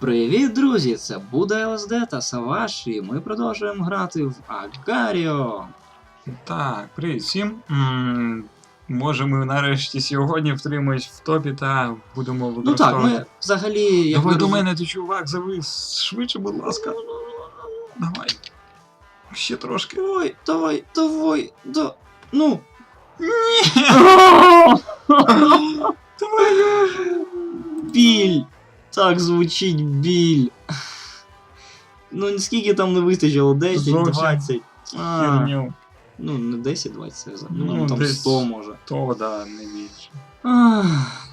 Привіт, друзі! Це буде ЛСД та Саваш, і ми продовжуємо грати в Агаріо. Так, привіт всім. М, Може, ми нарешті сьогодні втримаємось в топі та будемо Ну так, використовувати. ми взагалі. як Давай ви до роз- мене, ти чувак, завис. Швидше, будь ласка. Давай. Ще трошки. Давай, давай, давай, да. Ну. Біль! Так звучить біль. Ну, скільки там не вистачило? 10, Зовсім 20. А, Херню. ну, не 10, 20, ну, Ну, там десь 100 може. То, да, не більше. Ах,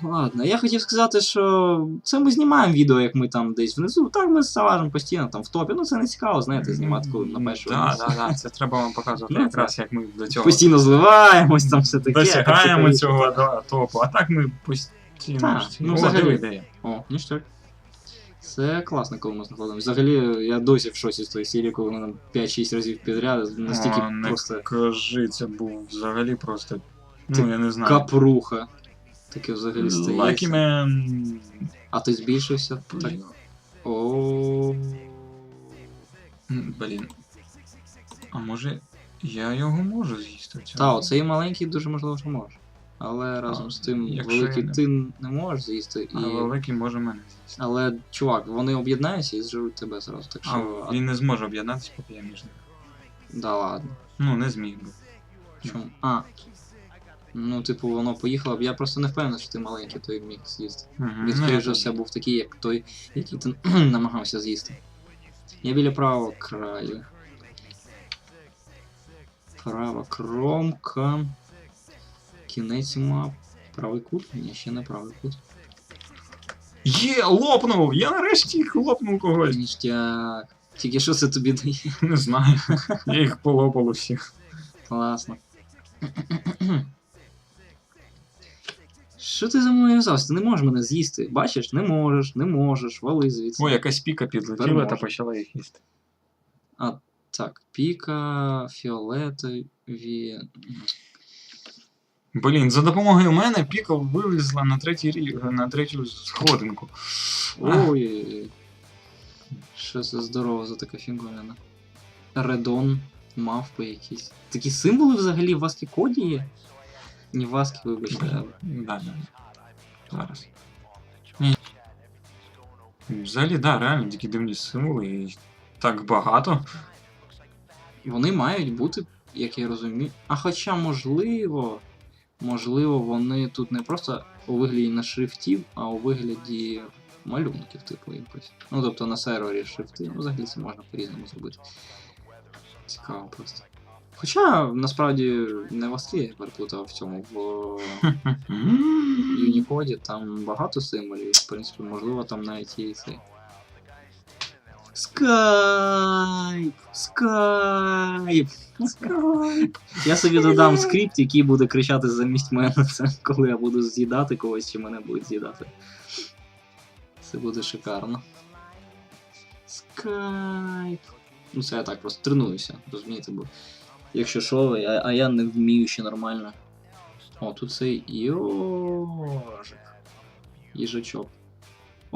Ладно, я хотів сказати, що це ми знімаємо відео, як ми там десь внизу. Так ми з Саважем постійно там в топі. Ну це не цікаво, знаєте, знімати коли на першому. Так, так, так, це треба вам показувати Ну, якраз, як ми до цього Постійно зливаємось, там все таке. досягаємо так, цього да, топу. А так ми постійно. Так, ж ну, О, взагалі. диви, де я. О, ніштяк. Це класно, коли ми знаходимо. Взагалі, я досі в шоці з тої серії, коли нам 5-6 разів підряд, настільки О, не просто кажи, це був взагалі просто. Ти Ну, я не знаю. капруха. Таке взагалі Lucky. Man. А ти збільшився? Так. Блін. О. М, Блін. А може я його можу з'їсти? Та, оцей маленький дуже можливо, що можеш. Але разом з тим якщо великий я не- ти не можеш з'їсти. І... А великий може мене з'їсти. Але, чувак, вони об'єднаються і зживуть тебе зразу. Так А що. він не зможе об'єднатися, поки я між ними. Да ладно. Ну, не зміг би. Чому? А. Ну, типу, воно поїхало б. Я просто не впевнений, що ти маленький той міг з'їсти. Угу. Він, скоріш за все, був такий, як той, який ти намагався з'їсти. Я біля правого краю. Права кромка. Кінець мап. Правий кут? Ні, ще не правий кут. Є, лопнув! Я нарешті їх лопнув когось. Ніштяк. Тільки що це тобі дає? Не знаю. Я їх полопав усіх. Класно. Що ти за мною взявся? Ти не можеш мене з'їсти. Бачиш? Не можеш, не можеш, вали звідси. О, якась піка підлетіла та почала їх їсти. Так, піка, фіолетові. Блін, за допомогою мене піка вилізла на третій рі- на третю сходинку. Ой. Що це здорово за така фіговина. Редон, мавпи якісь. Такі символи взагалі в Васкі коді є? Ні, в Васкі, вибачте. а Да, да. Зараз. Ні. Взагалі, да, реально такі дивні символи і так багато. Вони мають бути, як я розумію. А хоча, можливо, можливо, вони тут не просто у вигляді на шрифтів, а у вигляді малюнків, типу, якось. Ну, тобто на сервері шрифти. Ну, взагалі це можна по-різному зробити. Цікаво просто. Хоча насправді не Васкі я переплутав в цьому, в Юнікоді там багато символів, в принципі, можливо, там навіть є і цей. Скайп! Скайп! Скайп! Я собі додам скрипт, який буде кричати замість мене, це коли я буду з'їдати когось, чи мене будуть з'їдати. Це буде шикарно. Скайп. Ну це я так просто тренуюся, розумієте, бо якщо що, а, а я не вмію ще нормально. О, тут цей йожик. Їжачок.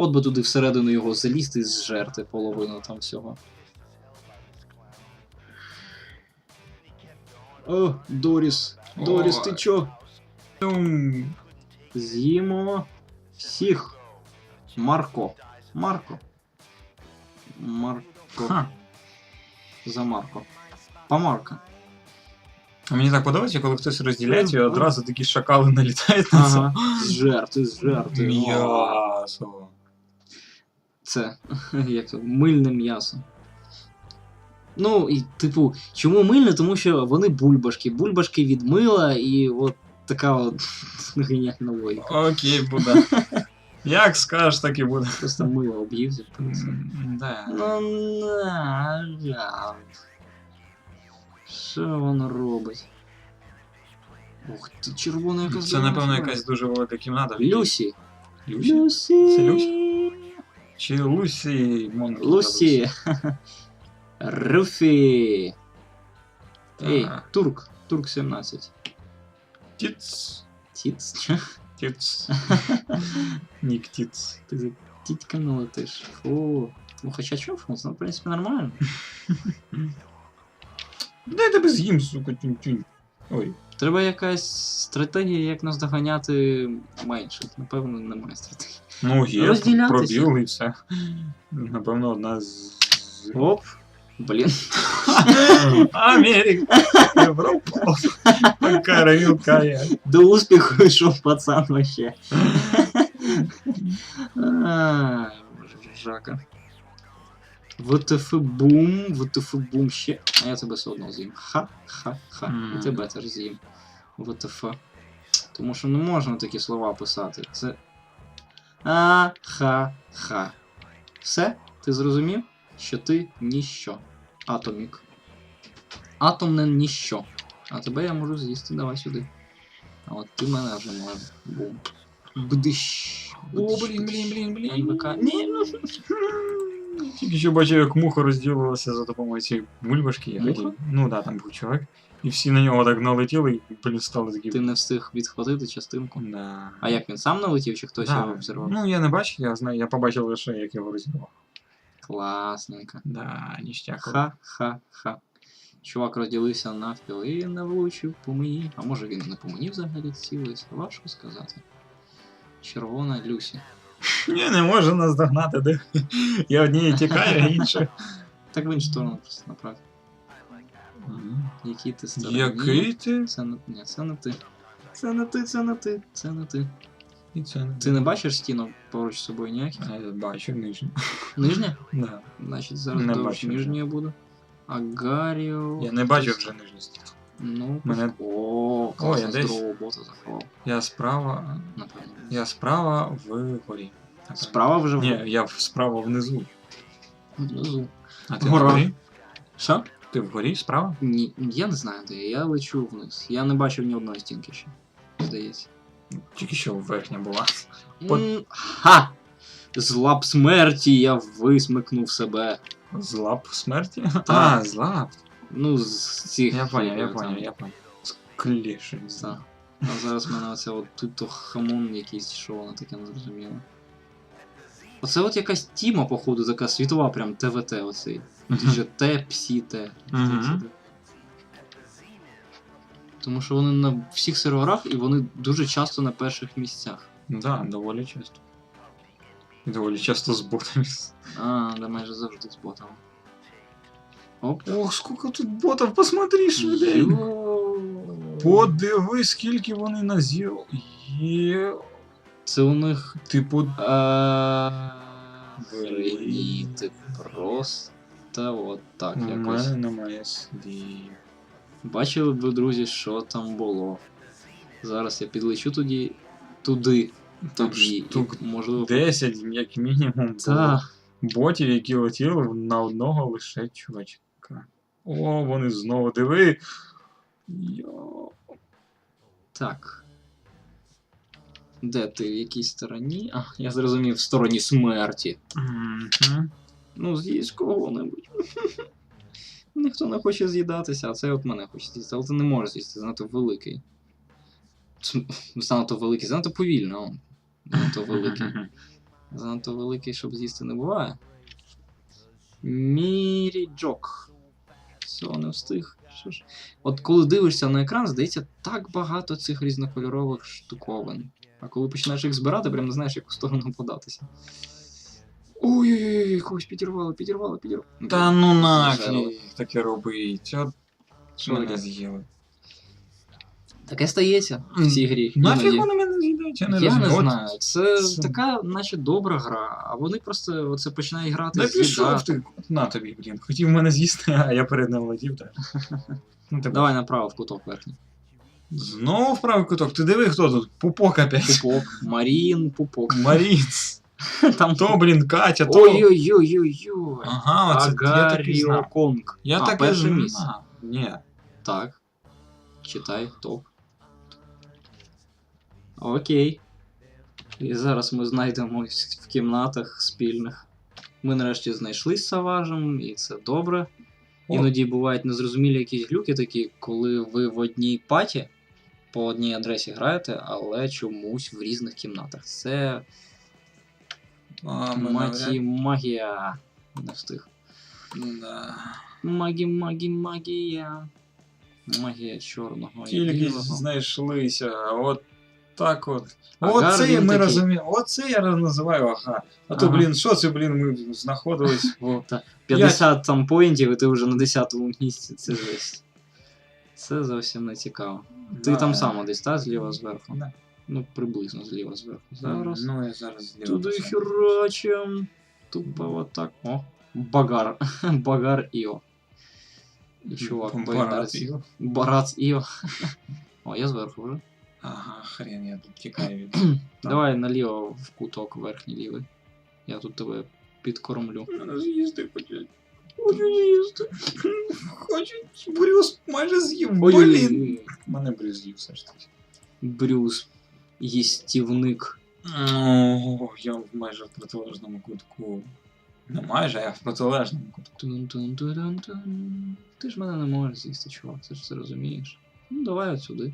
От би туди всередину його залізти і зжерти половину там всього. О, Доріс. Доріс, ти чо? З'їмо всіх. Марко. Марко. Марко. ха. За Марко. По Марко. А Мені так подобається, коли хтось розділяється, і одразу такі шакали налітають на це. Ага. Зжерти, зжерти. М'ясо. Це як то, мильне м'ясо. Ну, і, типу, чому мильне? Тому що вони бульбашки. Бульбашки від мила, і от така от геніальна логіка. Окей, буде. Як скажеш, так і буде. Просто мило об'ївся, в принципі. М, Да. Ну, на жаль. Що воно робить? Ух ти, червона якась. Це, напевно, якась дуже велика кімната. Люсі? Люсі. Це Люсі? Чи Лусі Монкі? Лусі. Руфі. Ей, турк. Турк 17. Тіц. Тіц. Тіц. Нік Тіц. Ти за Тітьками летиш. Фу. Ну хоча чофнус, ну в принципі нормально. Дай тебе з'їм, сука, тюнь-тюнь. Ой. Треба якась стратегія, як нас доганяти менше. Напевно, немає стратегії. Ну, є, Розділятися. пробіл і все. Напевно, одна з. Оп. Блін. Америка, Європа. Така рилка є. До успіху йшов пацан вообще. Жака. ВТФ бум, ВТФ бум ще. А я тебе все одно з'їм. Ха-ха-ха. І тебе теж з'їм. ВТФ. Тому що не можна такі слова писати. Це. А-ха-ха. Все? Ти зрозумів, що ти ніщо. Атомік. Атом не ніщо. А тебе я можу з'їсти, давай сюди. А от ти мене вже можеш. Бум. Бдищ. О, блін, блін, блін, блін. Ні, ну. Тільки що бачив, як муха розділилася за допомогою цієї бульбашки. Я Муха? хотів. Ну да, там був чувак. І всі на нього так налетіли і блін, стали такі. Ти не встиг відхватити частинку. Да. А як він сам налетів, чи хтось Да. його обзервав? Ну, я не бачив, я знаю, я побачив лише, як його розірвав. Класненько. Да, ніштяк. Ха-ха-ха. Чувак розділився навпіл і не влучив по мені. А може він не по мені взагалі цілився, важко сказати. Червона Люсі. Ні, не може нас догнати, де я однієї тікаю, а інша. Так в іншу сторону просто направ. Який ти стороні? Який ти? Це не, ні, це не ти. Це не ти, це не ти, це не ти. І це не Ти не бачиш стіну поруч з собою ніяких? А, Я бачу нижню. Нижня? Да. Значить, зараз Не довж бачу. нижньою буду. Агаріо. Я не бачу вже нижню стіну. Ну, Мене- О, класно, я десь- здорового бота заховав. Я справа. Напевно. Я справа вгорі. Справа вже в- Ні, я справа внизу. внизу. А ти Гора. вгорі? Що? Ти вгорі справа? Ні, я не знаю де. я, Я лечу вниз. Я не бачив ні одної стінки ще. Здається. Тільки що верхня була. По- М, Ха! З лап смерті я висмикнув себе. З лап смерті? Так. А, з лап. Ну, з цих. Я поняв, я поняв, я поняв. З клішень. Так. А зараз в мене оце от тут то хамон якийсь, що воно таке не зрозуміло. Оце от якась тіма, походу, така світова, прям ТВТ оцей. ЖТ, Псі Т. Тому що вони на всіх серверах і вони дуже часто на перших місцях. Да, доволі часто. І доволі часто з ботами. А, да майже завжди з ботами. Оп. Ох, скільки тут ботів, посмотри, швиденько. Йо. Подиви, скільки вони на зіро. Є. Це у них. Типу, Охреніти просто от так у якось. мене немає слів. Бачили б друзі, що там було. Зараз я підлечу тоді туди. Там штук можливо. 10, як мінімум, було ботів, які летіли на одного лише чувачка. О, вони знову диви. Йо. так. Де ти? В якій стороні? А, я зрозумів, в стороні смерті. Мгм. Ну, з'їсть кого-небудь. Ніхто не хоче з'їдатися, а це от мене хоче з'їсти, але ти не можеш з'їсти, занадто великий. Занадто великий, занадто повільно. Занадто великий. Занадто великий, щоб з'їсти не буває. Міріджок. Все, не встиг. Що ж? От коли дивишся на екран, здається, так багато цих різнокольорових штуковин. А коли починаєш їх збирати, прям не знаєш, яку сторону податися. Ой-ой-ой, когось підірвало, підірвало, підірвало. Та ну нафіг таке робить. От Що мене таке? з'їли. Таке стається в цій грі. Нафіг вони мене з'їдають, я не Я не розумію. Знаю. Це це- така, наче добра гра, а вони просто оце починають грати Не з пішов ти. На тобі, блін. Хотів мене з'їсти, а я перед ним летів, так. Ну, тебе. Давай направо в куток верхній. Знову в правий куток. Ти диви, хто тут? Пупок опять. Пупок, Марін, пупок. Маріц. Там То, блін, Катя, то. Ой-ой-ой-ой-ой. Ага, оце я так і Агаріо. Конг. Я а, так і перше місце. знав. Ні. Так. Читай топ. Окей. І зараз ми знайдемось в кімнатах спільних. Ми нарешті знайшлись з Саважем, і це добре. О. Іноді бувають незрозумілі якісь глюки такі, коли ви в одній паті по одній адресі граєте, але чомусь в різних кімнатах. Це А, Маті магія. Не встиг. Да. Магі, магі, магія. Магія чорного Тільки білого. знайшлися, от так от. Агар Оце він ми такий. розуміємо, оце я називаю ага. А то, Ага. блін, що це, блін, ми знаходились в 50 там поінтів, і ти вже на 10-му місці. Це жесть. Це зовсім не цікаво. Ти Да. там сам десь, та, зліва зверху? Да. Ну, приблизно зліва зверху. Зараз. Ну, я зараз зліва Туди посаджу. херачим. Тупо отак. О, багар. Багар Іо. І чувак Барат поєднається. його. Барац Іо. О, я зверху вже. Ага, хрен, я тут тікаю від. Давай наліво в куток верхній лівий. Я тут тебе підкормлю. Мене з'їсти хочуть. Хочу з'їсти. Хочуть. Брюс майже з'їв. Блін. Мене Брюс з'їв все ж таки. Брюс. Їстівник. О, я майже в протилежному кутку. Не майже, а я в протилежному кутку. Тун-тун-тун-тун. Ти ж мене не можеш з'їсти, чувак, ти ж це розумієш. Ну, давай от сюди.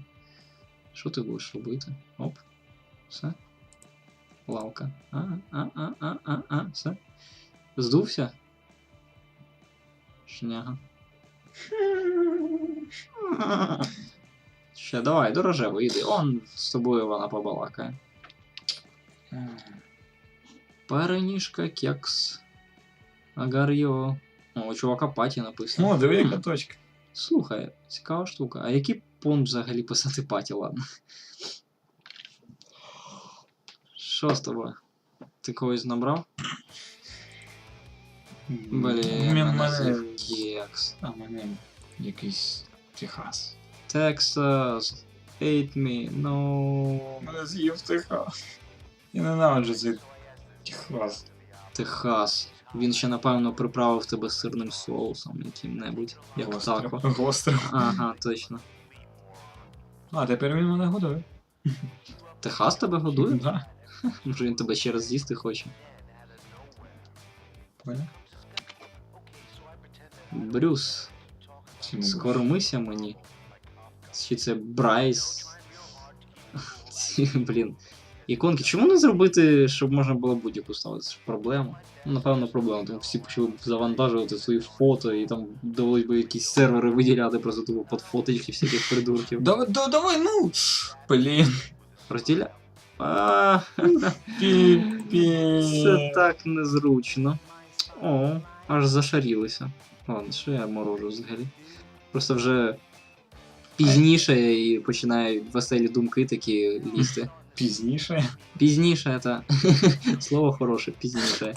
Що ти будеш робити? Оп. Все. Лавка. А, а, а, а, а, а, все. Здувся? Шняга. Ще давай, до рожеву, іди. Он з тобою вона побалакає. Переніжка, кекс. Агар'йо. О, у чувака паті написано. О, диви, Хм. яка точка. Слухай, цікава штука. А який пункт взагалі писати паті, ладно? Що з тобою? Ти когось набрав? Блін, мене кекс. А мене якийсь Техас. Texas, hate me, no. Мене з'їв Техас. Я ненавиджу цей Техас. Техас. Він ще, напевно, приправив тебе сирним соусом яким-небудь. Як тако. Гостро. Ага, точно. А, тепер він мене годує. Техас тебе годує? Да. Може він тебе ще раз з'їсти хоче. Понял? Брюс, Всім скормися мені. Чи це Брайс? Ці, блін. Іконки. Чому не зробити, щоб можна було будь-яку ставити? Це ж проблема. Ну, напевно, проблема. Тому всі почали б завантажувати свої фото і там довелось би якісь сервери виділяти просто тупо під фоточки всяких придурків. Давай, да, давай, ну. Блін. Розділя. А, Пі-пі. Це так незручно. О, аж зашарілися. Ладно, що я морожу взагалі. Просто вже пізніше і починають веселі думки такі лізти. Пізніше. Пізніше це слово хороше, пізніше.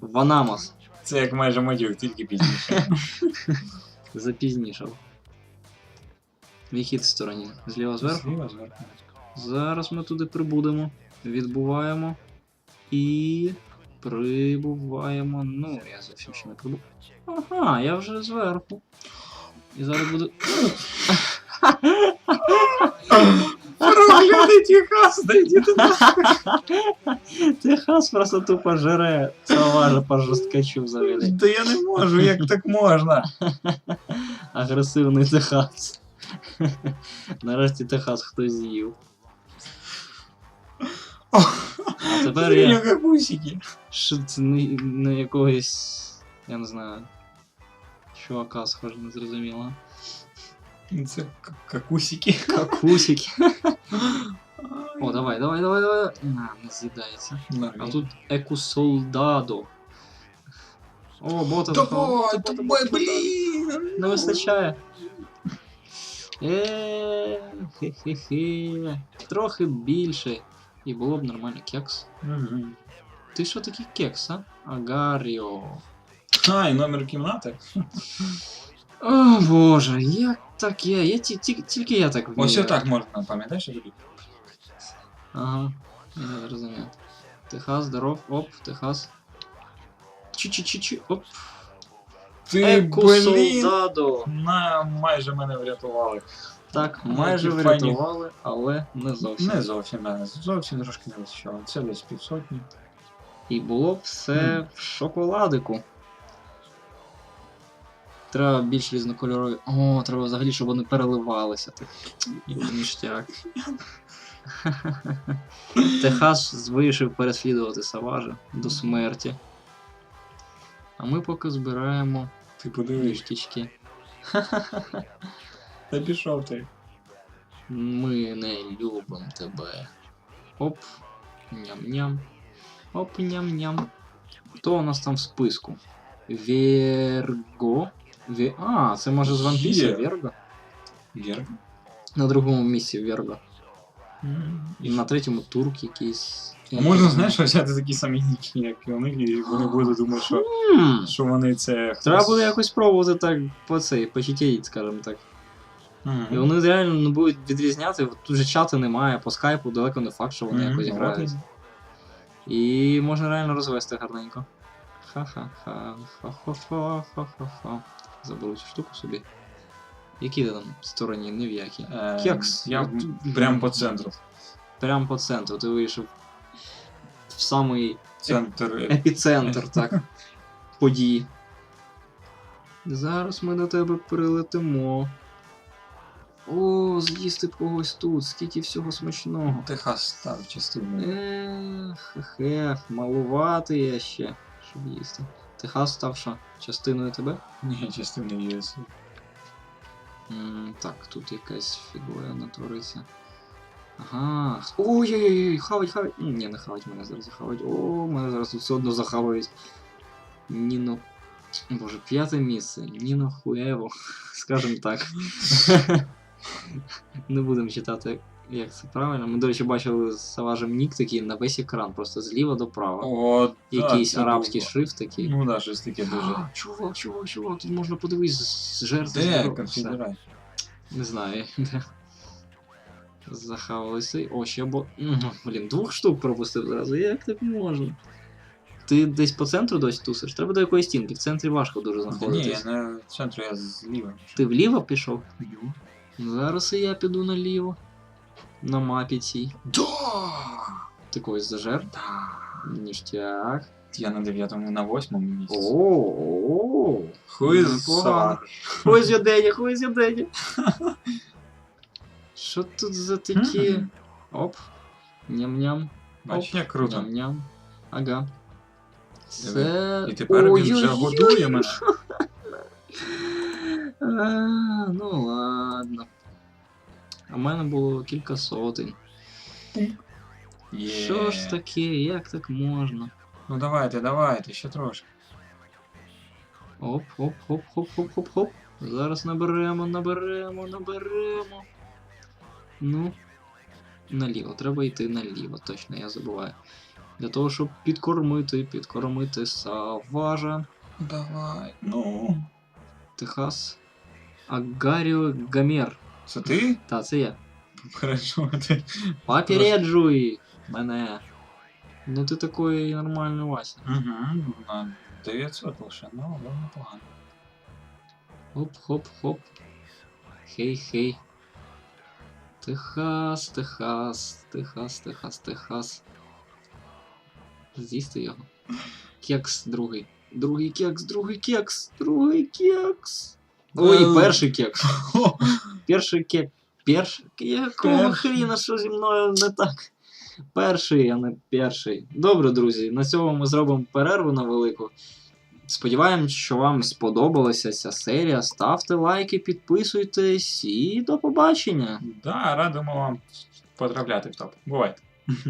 Ванамос Це як майже матюк, тільки пізніше. запізнішав. В якій ти стороні? Зліва зверху? Зліва зверху. Зараз ми туди прибудемо. Відбуваємо. І. Прибуваємо. Ну, я зовсім ще не прибув. Ага, я вже зверху. І зараз буду. Проклятий Техас, да йди ти Техас просто тупо жере. Сова по жорсткачу взагалі. Да я не можу, як так можна? Агресивний Техас. Нарешті Техас хтось з'їв. А тепер я. Як гусики. Що це не, не якогось. Я не знаю. Чувака схоже, не зрозуміло. Це к- какусики. Какусики. О, давай, давай, давай, давай. На, не з'їдається. А Нормально. тут екусолдадо. О, бота Давай, бота, давай, бота. блін. Не вистачає. Е, хе-хе-хе. Трохи більше. І було б нормально кекс. Мгм. Ти що такий кекс, а? Агаріо. А, і номер кімнати. О боже, як так є? Я ті, ті, тільки я так вмію. Ось отак можна, пам'ятаєш? я тобі? Ага, я зрозумів. Техас, здоров, оп, Техас. Чи-чи-чи-чи, оп. Ти, блін. На, майже мене врятували. Так, майже які файні. врятували, але не зовсім. Не зовсім, не, зовсім трошки не вистачало. Це десь півсотні. І було б все в шоколадику. Треба більш різнокольорові. О, треба взагалі, щоб вони переливалися. Ніштяк. Техас вирішив переслідувати Саважа до смерті. А ми поки збираємо Ти подивись. Та пішов ти. Ми не любимо тебе. Оп. Ням-ням. Оп, ням-ням. Хто у нас там в списку? Верго. Ве... А, це може з One Piece Є. Верго? На другому місці Верго. І на третьому турк якийсь. А можна, знаєш, взяти такі самі ніки, як і них, і вони будуть думати, що, Хм. що вони це хтось... Треба буде якось пробувати так по цей, почитіть, скажімо так. Мгм. І вони реально не будуть відрізняти, от тут же чати немає, по скайпу далеко не факт, що вони Мгм, якось грають. І можна реально розвести гарненько. Ха-ха-ха, ха-ха-ха-ха-ха. Заберу цю штуку собі. Які там стороні, не в які. Е, Кекс. Я От, прям по центру. Прям по центру. Ти вийшов в самий Центр. епіцентр, так. Подій. Зараз ми до тебе прилетимо. О, з'їсти б когось тут, скільки всього смачного. Техас став частиною. Ех, ех, ех, малувати я ще, щоб їсти. Техас став що? Частиною тебе? Ні, частиною ЄС. М, так, тут якась фігура натвориться. Ага. Ой-ой-ой, хавать, хавать. М, Ні, не хавать мене зараз захавать. О, мене зараз тут все одно захавають. Ніно. Боже, п'яте місце. Ніно Хуево. Скажем так. Не будемо читати, Як це правильно. Ми, до речі, бачили з Саважем нік такий на весь екран, просто зліва до права. О, Якийсь це арабський було. шрифт такий. Ну да, щось таке дуже. А, чувак, чувак, чувак, тут можна подивитись з жертви. Де здоров'я. конфедерація? Не знаю. де. Захавалися. О, ще бо. Мгм, Блін, двох штук пропустив зразу. Як так можна? Ти десь по центру досі тусиш? Треба до якоїсь стінки. В центрі важко дуже Та Ні, знаходитись. я не в центру, я зліва. Ти вліво пішов? Зараз і я піду наліво. На мапі цій. Да! Ти когось зажер? Да. Ніштяк. Я на дев'ятому, на восьмому місці. О, Хуй непогано. Ось я Дені, ось я Дені. Що тут за такі? Оп. Ням-ням. Бач, як круто. Ням-ням. Ага. Це... І тепер він вже годує мене. Ну ладно. А в мене було кілька сотень. Є. Що ж таке, як так можна? Ну давайте, давайте, ще трошки. Оп, оп, хоп, хоп, хоп, хоп, хоп. Зараз наберемо, наберемо, наберемо. Ну. Наліво, треба йти наліво, точно, я забуваю. Для того, щоб підкормити, підкормити Саважа, Давай. Ну. Техас, Агаріо Гамер. Це ти? Та, це я. Хорошо, ти. Попереджуй мене. Ну ти такий нормальний Вася. Угу. На 900 лише, ну, але непогано. Хоп-хоп-хоп. Хей-хей. Техас, Техас, Техас, Техас, Техас. З'їсти його. Кекс другий. Другий кекс, другий кекс, другий кекс. Ой, Е. перший кекс. Перший кекс. Перший. Якого хріна, що зі мною не так? Перший, а не перший. Добре, друзі, на цьому ми зробимо перерву на велику. Сподіваємось, що вам сподобалася ця серія. Ставте лайки, підписуйтесь і до побачення. Да, радимо вам потрапляти в топ. Бувайте.